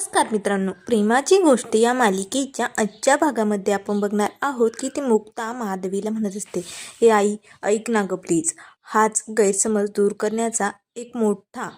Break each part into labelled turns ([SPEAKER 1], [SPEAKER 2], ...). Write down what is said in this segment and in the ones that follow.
[SPEAKER 1] नमस्कार मित्रांनो प्रेमाची गोष्ट या मालिकेच्या आजच्या भागामध्ये आपण बघणार आहोत की ती मुक्ता माधवीला म्हणत असते हे आई ऐक ना गं प्लीज हाच गैरसमज दूर करण्याचा एक मोठा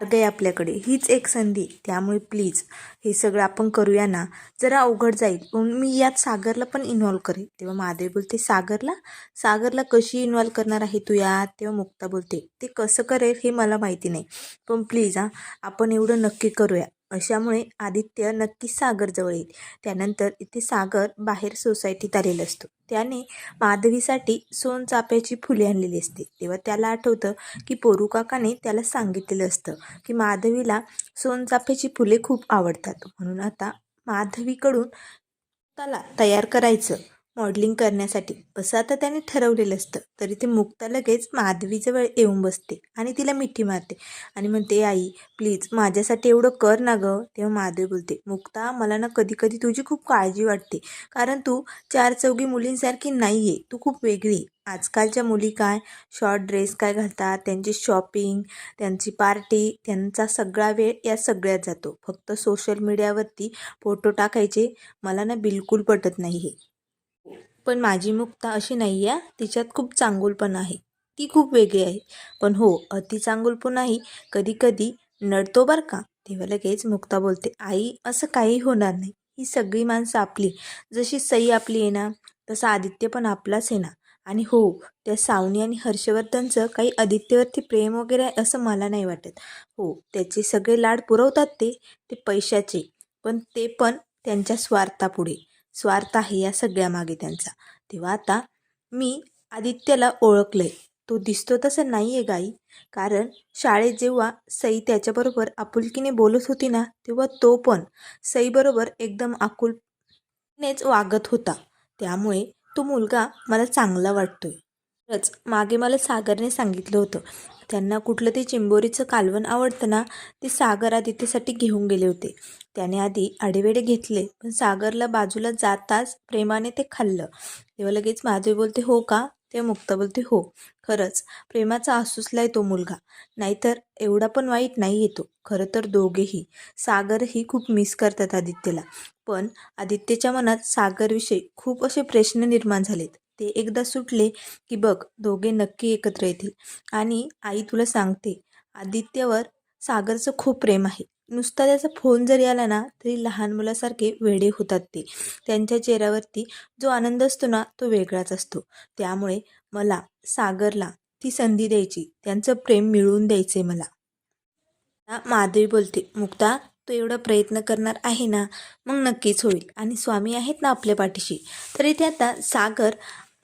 [SPEAKER 1] मार्ग आहे आपल्याकडे. हीच एक संधी. त्यामुळे प्लीज हे सगळं आपण करूया ना. जरा अवघड जाईल. पण मी यात सागरला पण इन्व्हॉल्व करेल तेव्हा माधवी बोलते सागरला? सागरला कशी इन्व्हॉल्व करणार आहे तू यात? तेव्हा मुक्ता बोलते ते कसं करेल हे मला माहिती नाही. पण प्लीज हां आपण एवढं नक्की करूया. अशामुळे आदित्य नक्कीच सागरजवळ येईल. त्यानंतर इथे सागर बाहेर सोसायटीत आलेला असतो. त्याने माधवीसाठी सोनचाफ्याची फुले आणलेली असते. तेव्हा त्याला आठवतं की पोरू काकाने त्याला सांगितलेलं असतं की माधवीला सोनचाफ्याची फुले खूप आवडतात. म्हणून आता माधवीकडून त्याला तयार करायचं. मॉडेलिंग करण्यासाठी. असं आता त्याने ठरवलेलं असतं. तरी ते मुक्ता लगेच माधवीजवळ येऊन बसते आणि तिला मिठी मारते. आणि म्हणते आई प्लीज माझ्यासाठी एवढं कर ना गं तेव्हा माधवी बोलते. मुक्ता मला ना कधी कधी तुझी खूप काळजी वाटते. कारण तू चार चौघी मुलींसारखी नाही आहे तू खूप वेगळी. आहे. आजकालच्या मुली काय? शॉर्ट ड्रेस काय घालतात? त्यांची शॉपिंग त्यांची पार्टी त्यांचा सगळा वेळ या सगळ्यात जातो. फक्त सोशल मीडियावरती फोटो टाकायचे मला ना बिलकुल पटत नाही हे पण माझी मुक्ता अशी नाही आहे. तिच्यात खूप चांगुलपण आहे. ती खूप वेगळी आहे. पण हो अति चांगुलपणही कधी कधी नडतो बरं का? तेव्हा लगेच मुक्ता बोलते आई असं काही होणार नाही. ही सगळी माणसं आपली. जशी सई आपली आहे ना तसं आदित्य पण आपलाच आहे ना. आणि हो त्या सावनी आणि हर्षवर्धनचं काही आदित्यवरती प्रेम वगैरे आहे असं मला नाही वाटत. हो त्याचे सगळे लाड पुरवतात ते. ते पैशाचे. पण ते पण त्यांच्या स्वार्थापुढे. स्वार्थ आहे या सगळ्यामागे त्यांचा. तेव्हा आता मी आदित्यला ओळखलंय. तो दिसतो तसं नाही आहे गाई. कारण शाळेत जेव्हा सई त्याच्याबरोबर आपुलकीने बोलत होती ना तेव्हा तो पण सईबरोबर एकदम आकुलनेच वागत होता. त्यामुळे तो मुलगा मला चांगला वाटतोय. खरंच मागे मला सागरने सांगितलं होतं. त्यांना कुठलं ते चिंबोरीचं कालवण आवडतं ना ते सागर आदित्यसाठी घेऊन गेले होते. त्याने आधी आडेवेडे घेतले पण सागरला बाजूला जाताच प्रेमाने ते खाल्लं. तेव्हा लगेच माधवी बोलते हो का? ते मुक्त बोलते हो. खरंच प्रेमाचा आसूसलाय तो मुलगा. नाहीतर एवढा पण वाईट नाही येतो. खरं तर दोघेही. सागरही खूप मिस करतात आदित्यला. पण आदित्यच्या मनात सागरविषयी खूप असे प्रश्न निर्माण झालेत. ते एकदा सुटले की बघ दोघे नक्की एकत्र येतील. आणि आई तुला सांगते आदित्यवर सागरचं खूप प्रेम आहे. नुसता त्याचा फोन जरी आला ना तरी लहान मुलासारखे वेडे होतात ते. त्यांच्या चेहऱ्यावरती जो आनंद असतो ना तो वेगळाच असतो. त्यामुळे मला सागरला ती संधी द्यायची त्यांचं प्रेम मिळवून द्यायचं आहे मला. माधवी बोलते मुक्ता तो एवढा प्रयत्न करणार आहे ना मग नक्कीच होईल. आणि स्वामी आहेत ना आपल्या पाठीशी. तरी ते आता सागर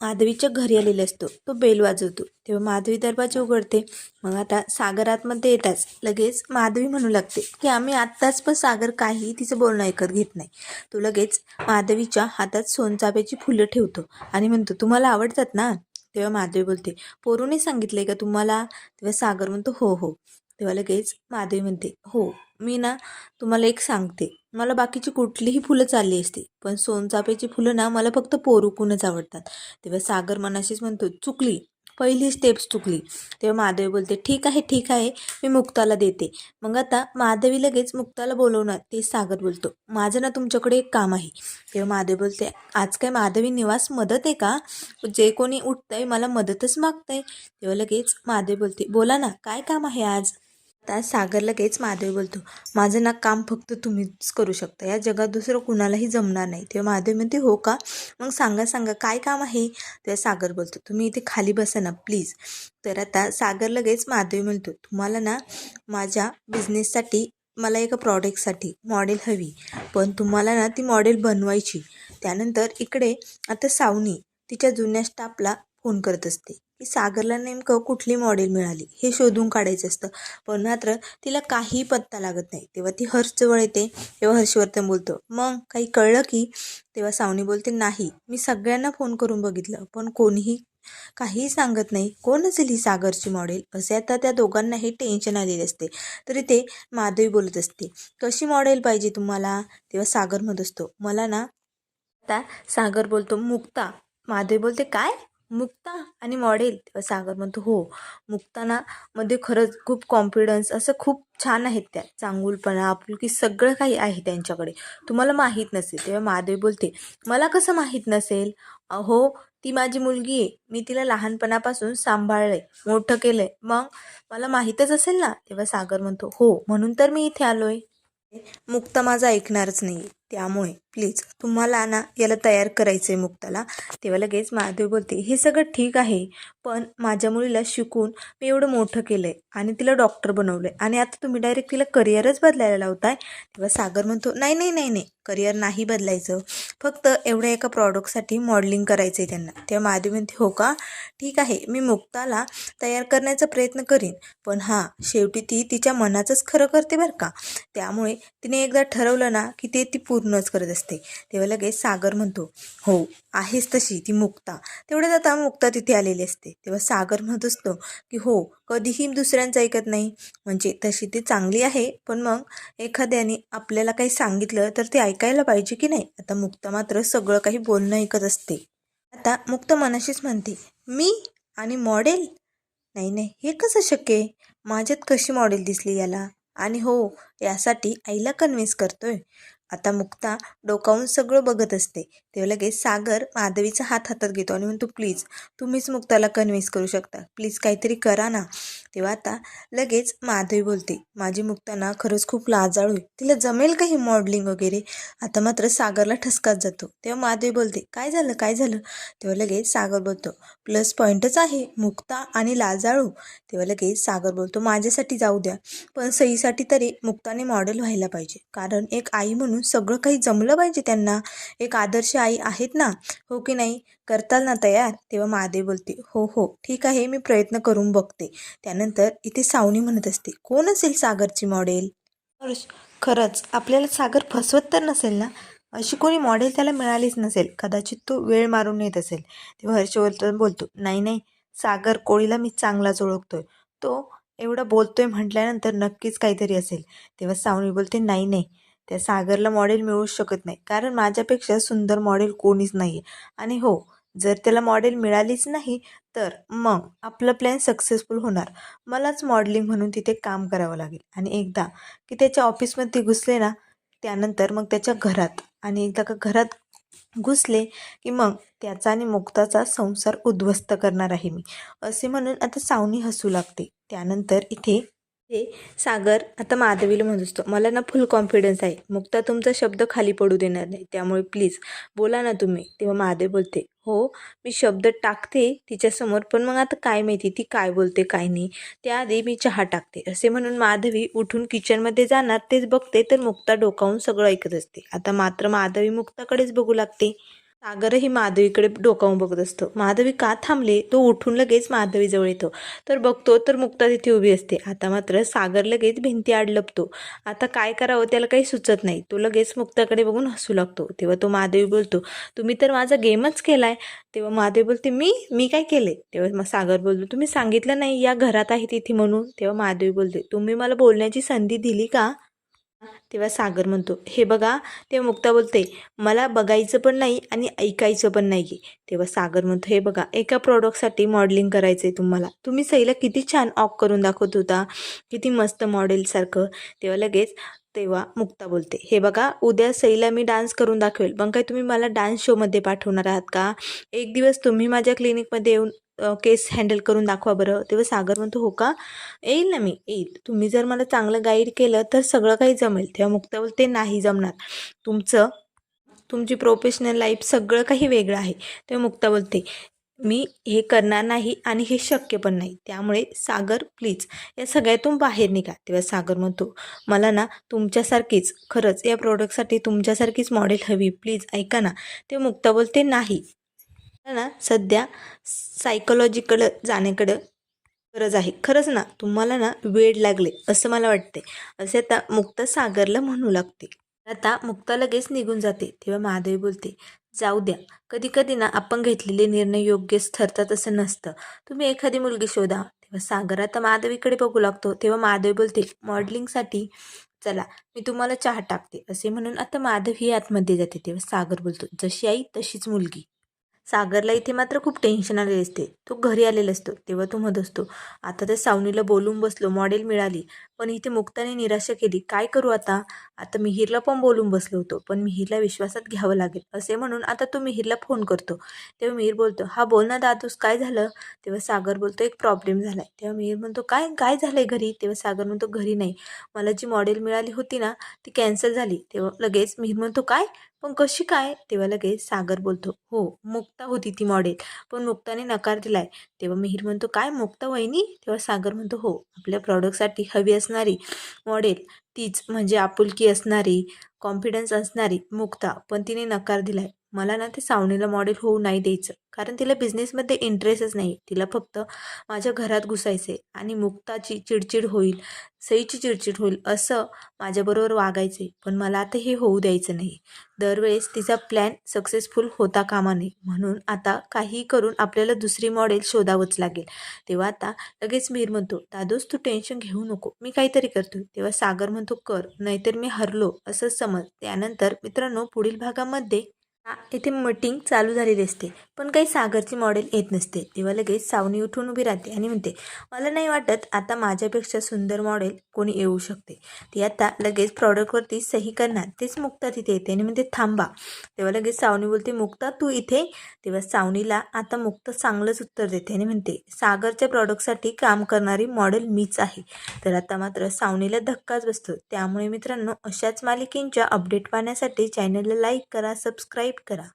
[SPEAKER 1] माधवीच्या घरी आलेला असतो. तो बेल वाजवतो. तेव्हा माधवी दरवाजे उघडते. मग आता सागर आतमध्ये येताच. लगेच माधवी म्हणू लागते की आम्ही आत्ताच पण सागर काही तिचं बोलणं ऐकत घेत नाही. तो लगेच माधवीच्या हातात सोनचाब्याची फुलं ठेवतो आणि म्हणतो तुम्हाला आवडतात ना? तेव्हा माधवी बोलते पोरूने सांगितलंय का तुम्हाला? तेव्हा सागर म्हणतो हो हो. तेव्हा लगेच माधवी म्हणते हो. मी ना तुम्हाला एक सांगते. मला बाकीची कुठलीही फुलं चालली असते पण सोनचाफेची फुलं ना मला फक्त पोरुकूनच आवडतात. तेव्हा सागर मनाशीच म्हणतो चुकली. पहिली स्टेप्स चुकली. तेव्हा माधवी बोलते ठीक आहे ठीक आहे. मी मुक्ताला देते. मग आता माधवी लगेच मुक्ताला बोलवणार ते सागर बोलतो माझं ना तुमच्याकडे एक काम आहे. तेव्हा माधवी बोलते आज काय माधवी निवास मदत आहे का? जे कोणी उठतंय मला मदतच मागतंय. तेव्हा लगेच माधवी बोलते बोला ना काय काम आहे आज? आता सागर लगेच महादेव बोलतो माझं ना काम फक्त तुम्हीच करू शकता. या जगात दुसरं कुणालाही जमणार नाही. तेव्हा महादेव म्हणते हो का? मग सांगा सांगा काय काम आहे? तेव्हा सागर बोलतो तुम्ही इथे खाली बसा ना प्लीज. तर आता सागर लगेच महादेव म्हणतो तुम्हाला ना माझ्या बिझनेससाठी मला एका प्रॉडक्टसाठी मॉडेल हवी. पण तुम्हाला ना ती मॉडेल बनवायची. त्यानंतर इकडे आता सावनी तिच्या जुन्या स्टाफला फोन करत असते. की सागरला नेमकं कुठली मॉडेल मिळाली हे शोधून काढायचं असतं. पण मात्र तिला काही पत्ता लागत नाही. तेव्हा ती हर्षजवळ येते तेव्हा हर्षवर्धन बोलतो मग काही कळलं की? तेव्हा सावनी बोलते नाही मी सगळ्यांना फोन करून बघितलं पण कोणीही काहीही सांगत नाही. कोण असेल ही सागरची मॉडेल असे आता त्या दोघांनाही टेन्शन आलेले असते. तरी ते माधवी बोलत असते कशी मॉडेल पाहिजे तुम्हाला? तेव्हा सागर म्हणत असतो मला ना आता सागर बोलतो मुक्ता. माधवी बोलते काय? मुक्ता आणि मॉडेल तेव्हा सागर म्हणतो हो मुक्ताना मध्ये खरंच खूप कॉन्फिडन्स असं खूप छान आहेत त्या. चांगुलपणा आपुलकी सगळं काही आहे त्यांच्याकडे. तुम्हाला माहीत नसेल. तेव्हा महादेव बोलते मला कसं माहीत नसेल? अहो ती माझी मुलगी आहे. मी तिला लहानपणापासून सांभाळलं आहे मोठं केलं आहे मग मला माहीतच असेल ना? तेव्हा सागर म्हणतो हो म्हणून तर मी इथे आलो आहे मुक्ता माझं ऐकणारच नाही त्यामुळे प्लीज तुम्हाला ना याला तयार करायचं आहे मुक्ताला तेव्हा लगेच महादेव बोलते हे सगळं ठीक आहे पण माझ्या मुलीला शिकून मी एवढं मोठं केलं आहे आणि तिला डॉक्टर बनवलं आहे आणि आता तुम्ही डायरेक्ट तिला करिअरच बदलायला लावताय. तेव्हा सागर म्हणतो नाही नाही नाही नाही करिअर नाही बदलायचं. फक्त एवढ्या एका प्रॉडक्टसाठी मॉडेलिंग करायचं आहे त्यांना. तेव्हा महादेव म्हणते हो का? ठीक आहे मी मुक्ताला तयार करण्याचा प्रयत्न करीन पण हां शेवटी ती तिच्या मनाचंच खरं करते बरं का? त्यामुळे तिने एकदा ठरवलं ना की ते ती पूर्णच करत असते. तेव्हा लगेच सागर म्हणतो हो आहेच तशी ती मुक्ता. तेवढ्यात आता मुक्ता तिथे आलेली असते. तेव्हा सागर म्हणत असतो की हो कधीही दुसऱ्यांचं ऐकत नाही. म्हणजे तशी ती चांगली आहे पण मग एखाद्याने आपल्याला काही सांगितलं तर ते ऐकायला पाहिजे की नाही? आता मुक्ता मात्र सगळं काही बोलणं ऐकत असते. आता मुक्त मनाशीच म्हणते मी आणि मॉडेल? नाही नाही हे कसं शक्य आहे? माझ्यात कशी मॉडेल दिसली याला? आणि हो यासाठी आईला कन्व्हिन्स करतोय. आता मुक्ता डोकावून सगळं बघत असते. तेव्हा लगेच सागर माधवीचा हात हातात घेतो आणि म्हणतो प्लीज तुम्हीच मुक्ताला कन्व्हिन्स करू शकता. प्लीज काहीतरी करा ना. तेव्हा आता लगेच माधवी बोलते माझी मुक्ता ना खरंच खूप लाजाळू आहे. तिला जमेल का ही मॉडलिंग वगैरे? आता मात्र सागरला ठसकाच जातो. तेव्हा माधवी बोलते काय झालं? काय झालं? तेव्हा लगेच सागर बोलतो प्लस पॉईंटच आहे. मुक्ता आणि लाजाळू. तेव्हा लगेच सागर बोलतो माझ्यासाठी जाऊ द्या. पण सईसाठी तरी मुक्ताने मॉडेल व्हायला पाहिजे. कारण एक आई म्हणून म्हणून सगळं काही जमलं पाहिजे त्यांना. एक आदर्श आई आहेत ना? हो की नाही? करताल ना तयार? तेव्हा महादेव बोलते हो हो ठीक आहे मी प्रयत्न करून बघते. त्यानंतर इथे सावनी म्हणत असते कोण असेल सागरची मॉडेल? खरंच आपल्याला सागर फसवत तर नसेल ना? अशी कोणी मॉडेल त्याला मिळालीच नसेल. कदाचित तो वेळ मारून येत असेल. तेव्हा हर्षवर्धन बोलतो नाही नाही सागर कोळीला मी चांगलाच ओळखतोय. तो एवढं बोलतोय म्हटल्यानंतर नक्कीच काहीतरी असेल. तेव्हा सावनी बोलते नाही नाही त्या सागरला मॉडेल मिळू शकत नाही. कारण माझ्यापेक्षा सुंदर मॉडेल कोणीच नाही आहे आणि हो जर त्याला मॉडेल मिळालीच नाही तर मग आपलं प्लॅन सक्सेसफुल होणार. मलाच मॉडेलिंग म्हणून तिथे काम करावं लागेल. आणि एकदा की त्याच्या ऑफिसमध्ये घुसले ना त्यानंतर मग त्याच्या घरात आणि एकदा का घरात घुसले की मग त्याचा आणि मुक्ताचा संसार उद्ध्वस्त करणार आहे मी. असे म्हणून आता सावनी हसू लागते. त्यानंतर इथे हे सागर आता माधवीला म्हणत असतो मला ना फुल कॉन्फिडन्स आहे. मुक्ता तुमचा शब्द खाली पडू देणार नाही. त्यामुळे प्लीज बोला ना तुम्ही. तेव्हा महादेव बोलते हो मी शब्द टाकते तिच्यासमोर पण मग आता काय माहिती ती काय बोलते काय नाही. त्याआधी मी चहा टाकते. असे म्हणून माधवी उठून किचनमध्ये जाणार तेच बघते तर मुक्ता डोकावून सगळं ऐकत असते. आता मात्र माधवी मुक्ताकडेच बघू लागते. सागरही माधवीकडे डोकावून बघत असतो. माधवी का थांबले? तो उठून लगेच माधवीजवळ येतो. तर बघतो तर मुक्ता तिथे उभी असते. आता मात्र सागर लगेच भिंती आड लपतो. आता काय करावं त्याला काही सुचत नाही. तो लगेच मुक्ताकडे बघून हसू लागतो. तेव्हा तो माधवी बोलतो तुम्ही तर माझा गेमच केलाय. तेव्हा माधवी बोलते मी? मी काय केले? तेव्हा मग सागर बोलतो तुम्ही सांगितलं नाही या घरात आहे तिथे म्हणून. तेव्हा माधवी बोलते तुम्ही मला बोलण्याची संधी दिली का? तेव्हा सागर म्हणतो हे बघा तेव्हा मुक्ता बोलते मला बघायचं पण नाही आणि ऐकायचं पण नाही तेव्हा सागर म्हणतो हे बघा एका प्रॉडक्टसाठी मॉडेलिंग करायचं आहे तुम्हाला. तुम्ही सईला किती छान ऑक करून दाखवत होता. किती मस्त मॉडेलसारखं तेव्हा लगेच तेव्हा मुक्ता बोलते हे बघा उद्या सईला मी डान्स करून दाखवेल. पण काय तुम्ही मला डान्स शोमध्ये पाठवणार आहात का? एक दिवस तुम्ही माझ्या क्लिनिकमध्ये येऊन केस हँडल करून दाखवा बरं. तेव्हा सागर म्हणतो हो का? येईल ना मी? येईल. तुम्ही जर मला चांगलं गाईड केलं तर सगळं काही जमेल. तेव्हा मुक्ता बोलते नाही जमणार. तुमचं तुमची प्रोफेशनल लाईफ सगळं काही वेगळं आहे. तेव्हा मुक्ता बोलते मी हे करणार नाही आणि हे शक्य पण नाही. त्यामुळे सागर प्लीज या सगळ्यातून बाहेर निघा. तेव्हा सागर म्हणतो मला ना तुमच्यासारखीच खरंच या प्रोडक्टसाठी तुमच्यासारखीच मॉडेल हवी. प्लीज ऐका ना. ते मुक्ता बोलते नाही. ना सध्या सायकोलॉजीकडं जाण्याकडं गरज आहे. खरंच ना तुम्हाला ना वेळ लागले असं मला वाटते असे आता मुक्ता सागरला म्हणू लागते. आता मुक्ता लगेच निघून जाते तेव्हा महादेवी बोलते जाऊ द्या. कधी कधी ना आपण घेतलेले निर्णय योग्यच ठरतात असं नसतं. तुम्ही एखादी मुलगी शोधा. तेव्हा सागर आता माधवीकडे बघू लागतो. तेव्हा माधवी बोलते मॉडेलिंगसाठी चला मी तुम्हाला चहा टाकते. असे म्हणून आता माधव ही आतमध्ये जाते. तेव्हा सागर बोलतो जशी आई तशीच मुलगी. सागरला इथे मात्र खूप टेन्शन आलेले असते. तो घरी आलेला असतो तेव्हा तो म्हणत असतो आता त्या सावनीला बोलून बसलो मॉडेल मिळाली पण इथे मुक्ताने निराशा केली काय करू आता? आता मिहीरला पण बोलून बसलो होतो पण मिहीरला विश्वासात घ्यावं लागेल. असे म्हणून आता तो मिहीरला फोन करतो. तेव्हा मिहीर बोलतो हा बोल ना दादूस काय झालं? तेव्हा सागर बोलतो एक प्रॉब्लेम झाला आहे तेव्हा मिहीर म्हणतो काय काय झालं आहे घरी? तेव्हा सागर म्हणतो घरी नाही. मला जी मॉडेल मिळाली होती ना ती कॅन्सल झाली. तेव्हा लगेच मिहीर म्हणतो काय? पण कशी काय? तेव्हा लगेच सागर बोलतो हो मुक्ता होती ती मॉडेल पण मुक्ताने नकार दिलाय. तेव्हा मिहीर म्हणतो काय मुक्ता वहिनी? तेव्हा सागर म्हणतो हो आपल्या प्रॉडक्टसाठी हवी असणारी मॉडेल तीच म्हणजे आपुलकी असणारी कॉन्फिडन्स असणारी मुक्ता. पण तिने नकार दिलाय. मला ना ते सावणीला मॉडेल होऊ नाही द्यायचं. कारण तिला बिझनेसमध्ये इंटरेस्टच नाही तिला फक्त माझ्या घरात घुसायचे आणि मुक्ताची चिडचिड होईल सईची चिडचिड होईल असं माझ्याबरोबर वागायचे पण मला आता हे होऊ द्यायचं नाही. दरवेळेस तिचा प्लॅन सक्सेसफुल होता कामा नये. म्हणून आता काही करून आपल्याला दुसरी मॉडेल शोधावंच लागेल. तेव्हा आता लगेच मीर म्हणतो दादोस तू टेन्शन घेऊ नको. मी काहीतरी करतो तेव्हा सागर म्हणतो कर. नाहीतर मी हरलो. असं समज. त्यानंतर मित्रांनो पुढील भागामध्ये आ, इथे मीटिंग चालू झालेली असते. पण काही सागरची मॉडेल येत नसते. तेव्हा लगेच सावनी उठून उभी राहते आणि म्हणते मला नाही वाटत आता माझ्यापेक्षा सुंदर मॉडेल कोणी येऊ शकते. ती आता लगेच प्रॉडक्टवरती सही करणार. तेच मुक्ता तिथे येते आणि म्हणते थांबा. तेव्हा लगेच सावनी बोलते मुक्ता तू इथे? तेव्हा सावनीला आता मुक्ता चांगलंच उत्तर देते आणि म्हणते सागरच्या प्रॉडक्टसाठी काम करणारी मॉडेल मीच आहे. तर आता मात्र सावनीला धक्काच बसतो. त्यामुळे मित्रांनो अशाच मालिकेंच्या अपडेट पाहण्यासाठी चॅनलला लाईक करा सबस्क्राईब करा.